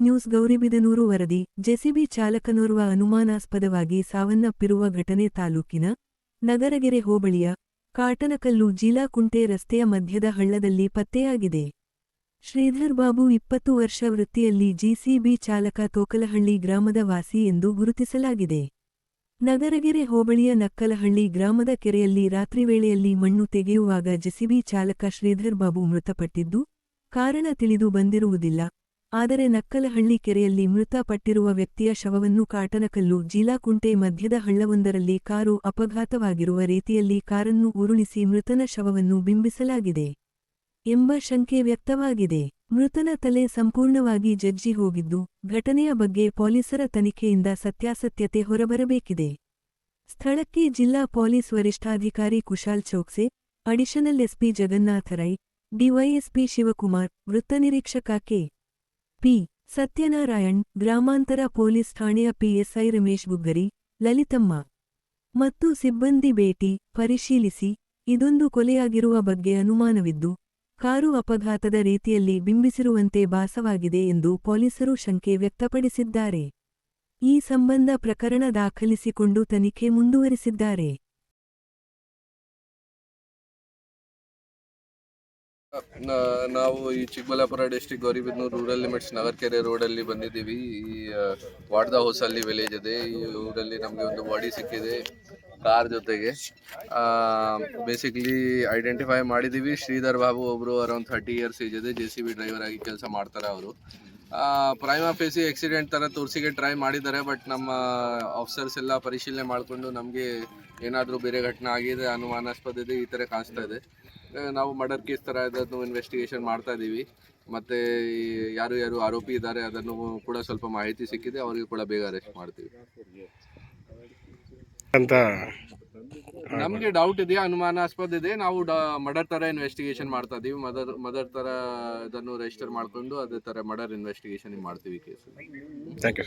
News Gauribidanur ವರದಿ, JCB ಚಾಲಕನೋರ್ವ ಅನುಮಾನಾಸ್ಪದವಾಗಿ ಸಾವನ್ನಪ್ಪಿರುವ ಘಟನೆ ತಾಲೂಕಿನ ನಗರಗೆರೆ ಹೋಬಳಿಯ ಕಾಟನಕಲ್ಲು ಜೀಲಾಕುಂಟೆ ರಸ್ತೆಯ ಮಧ್ಯದ ಹಳ್ಳದಲ್ಲಿ ಪತ್ತೆಯಾಗಿದೆ. ಶ್ರೀಧರ್ ಬಾಬು ಇಪ್ಪತ್ತು ವರ್ಷ ವೃತ್ತಿಯಲ್ಲಿ ಜಿಸಿಬಿ ಚಾಲಕ ತೋಕಲಹಳ್ಳಿ ಗ್ರಾಮದ ವಾಸಿ ಎಂದು ಗುರುತಿಸಲಾಗಿದೆ. ನಗರಗೆರೆ ಹೋಬಳಿಯ ನಕ್ಕಲಹಳ್ಳಿ ಗ್ರಾಮದ ಕೆರೆಯಲ್ಲಿ ರಾತ್ರಿ ವೇಳೆಯಲ್ಲಿ ಮಣ್ಣು ತೆಗೆಯುವಾಗ ಜೆಸಿಬಿ ಚಾಲಕ ಶ್ರೀಧರ್ ಬಾಬು ಮೃತಪಟ್ಟಿದ್ದು, ಕಾರಣ ತಿಳಿದು ಬಂದಿರುವುದಿಲ್ಲ. ಆದರೆ ನಕ್ಕಲಹಳ್ಳಿ ಕೆರೆಯಲ್ಲಿ ಮೃತಪಟ್ಟಿರುವ ವ್ಯಕ್ತಿಯ ಶವವನ್ನು ಕಾಟನಕಲ್ಲು ಜೀಲಾಕುಂಟೆ ಮಧ್ಯದ ಹಳ್ಳವೊಂದರಲ್ಲಿ ಕಾರು ಅಪಘಾತವಾಗಿರುವ ರೀತಿಯಲ್ಲಿ ಕಾರನ್ನು ಉರುಳಿಸಿ ಮೃತನ ಶವವನ್ನು ಬಿಂಬಿಸಲಾಗಿದೆ ಎಂಬ ಶಂಕೆ ವ್ಯಕ್ತವಾಗಿದೆ. ಮೃತನ ತಲೆ ಸಂಪೂರ್ಣವಾಗಿ ಜಜ್ಜಿ ಹೋಗಿದ್ದು, ಘಟನೆಯ ಬಗ್ಗೆ ಪೊಲೀಸರ ತನಿಖೆಯಿಂದ ಸತ್ಯಾಸತ್ಯತೆ ಹೊರಬರಬೇಕಿದೆ. ಸ್ಥಳಕ್ಕೆ ಜಿಲ್ಲಾ ಪೊಲೀಸ್ ವರಿಷ್ಠಾಧಿಕಾರಿ Kushal Chowkse, additional SP Jagannatha Rai, DYSP Shivakumar, ವೃತ್ತ ನಿರೀಕ್ಷಕ ಕೆ. ಪಿ. ಸತ್ಯನಾರಾಯಣ್, ಗ್ರಾಮಾಂತರ ಪೊಲೀಸ್ ಠಾಣೆಯ ಪಿಎಸ್ಐ ರಮೇಶ್ ಬುಗ್ಗರಿ ಲಲಿತಮ್ಮ ಮತ್ತು ಸಿಬ್ಬಂದಿ ಭೇಟಿ ಪರಿಶೀಲಿಸಿ ಇದೊಂದು ಕೊಲೆಯಾಗಿರುವ ಬಗ್ಗೆ ಅನುಮಾನವಿದ್ದು, ಕಾರು ಅಪಘಾತದ ರೀತಿಯಲ್ಲಿ ಬಿಂಬಿಸಿರುವಂತೆ ಭಾಸವಾಗಿದೆ ಎಂದು ಪೊಲೀಸರು ಶಂಕೆ ವ್ಯಕ್ತಪಡಿಸಿದ್ದಾರೆ. ಈ ಸಂಬಂಧ ಪ್ರಕರಣ ದಾಖಲಿಸಿಕೊಂಡು ತನಿಖೆ ಮುಂದುವರಿಸಿದ್ದಾರೆ. ನಾವು ಈ Chikkaballapur district Gauribidanur rural limits Nagarakere ರೋಡಲ್ಲಿ ಬಂದಿದ್ದೀವಿ. ಈ ವಾಡ್ದ ಹೊಸಲ್ಲಿ ವಿಲೇಜ್ ಇದೆ. ಈ ಊರಲ್ಲಿ ನಮಗೆ ಒಂದು ಬಾಡಿ ಸಿಕ್ಕಿದೆ ಕಾರ್ ಜೊತೆಗೆ. ಬೇಸಿಕ್ಲಿ ಐಡೆಂಟಿಫೈ ಮಾಡಿದ್ದೀವಿ. ಶ್ರೀಧರ್ ಬಾಬು ಒಬ್ಬರು ಅರೌಂಡ್ ಥರ್ಟಿ ಇಯರ್ಸ್ ಏಜ್ ಇದೆ. ಜೆ ಸಿ ಬಿ ಡ್ರೈವರ್ ಆಗಿ ಕೆಲಸ ಮಾಡ್ತಾರೆ ಅವರು. ಪ್ರೈಮ್ ಆಫೀಸಿ ಆಕ್ಸಿಡೆಂಟ್ ಥರ ತೋರಿಸಿಗೆ ಟ್ರೈ ಮಾಡಿದ್ದಾರೆ ಬಟ್ ನಮ್ಮ ಆಫೀಸರ್ಸ್ ಎಲ್ಲ ಪರಿಶೀಲನೆ ಮಾಡಿಕೊಂಡು ನಮಗೆ ಏನಾದರೂ ಬೇರೆ ಘಟನೆ ಆಗಿದೆ ಅನುಮಾನಾಸ್ಪದ ಇದೆ ಈ ಥರ ಕಾಣಿಸ್ತಾ ಇದೆ. ನಾವು ಮರ್ಡರ್ ಕೇಸ್ ಥರ ಇದನ್ನು ಇನ್ವೆಸ್ಟಿಗೇಷನ್ ಮಾಡ್ತಾ ಇದ್ದೀವಿ ಮತ್ತು ಯಾರು ಯಾರು ಆರೋಪಿ ಇದ್ದಾರೆ, ಅದನ್ನು ಕೂಡ ಸ್ವಲ್ಪ ಮಾಹಿತಿ ಸಿಕ್ಕಿದೆ, ಅವರಿಗೆ ಕೂಡ ಬೇಗ ಅರೆಸ್ಟ್ ಮಾಡ್ತೀವಿ. ಅಂತ. ನಮ್ಗೆ ಡೌಟ್ ಇದೆ ಅನುಮಾನಾಸ್ಪದ ಇದೆ. ನಾವು ಮರ್ಡರ್ ತರ ಇನ್ವೆಸ್ಟಿಗೇಷನ್ ಮಾಡ್ತಾ ಇದೀವಿ. ಮದರ್ ಮದರ್ ತರ ಇದನ್ನು ರಿಜಿಸ್ಟರ್ ಮಾಡ್ಕೊಂಡು ಅದೇ ತರ ಮರ್ಡರ್ ಇನ್ವೆಸ್ಟಿಗೇಷನ್ ಮಾಡ್ತೀವಿ ಕೇಸ್ ಥ್ಯಾಂಕ್ ಯು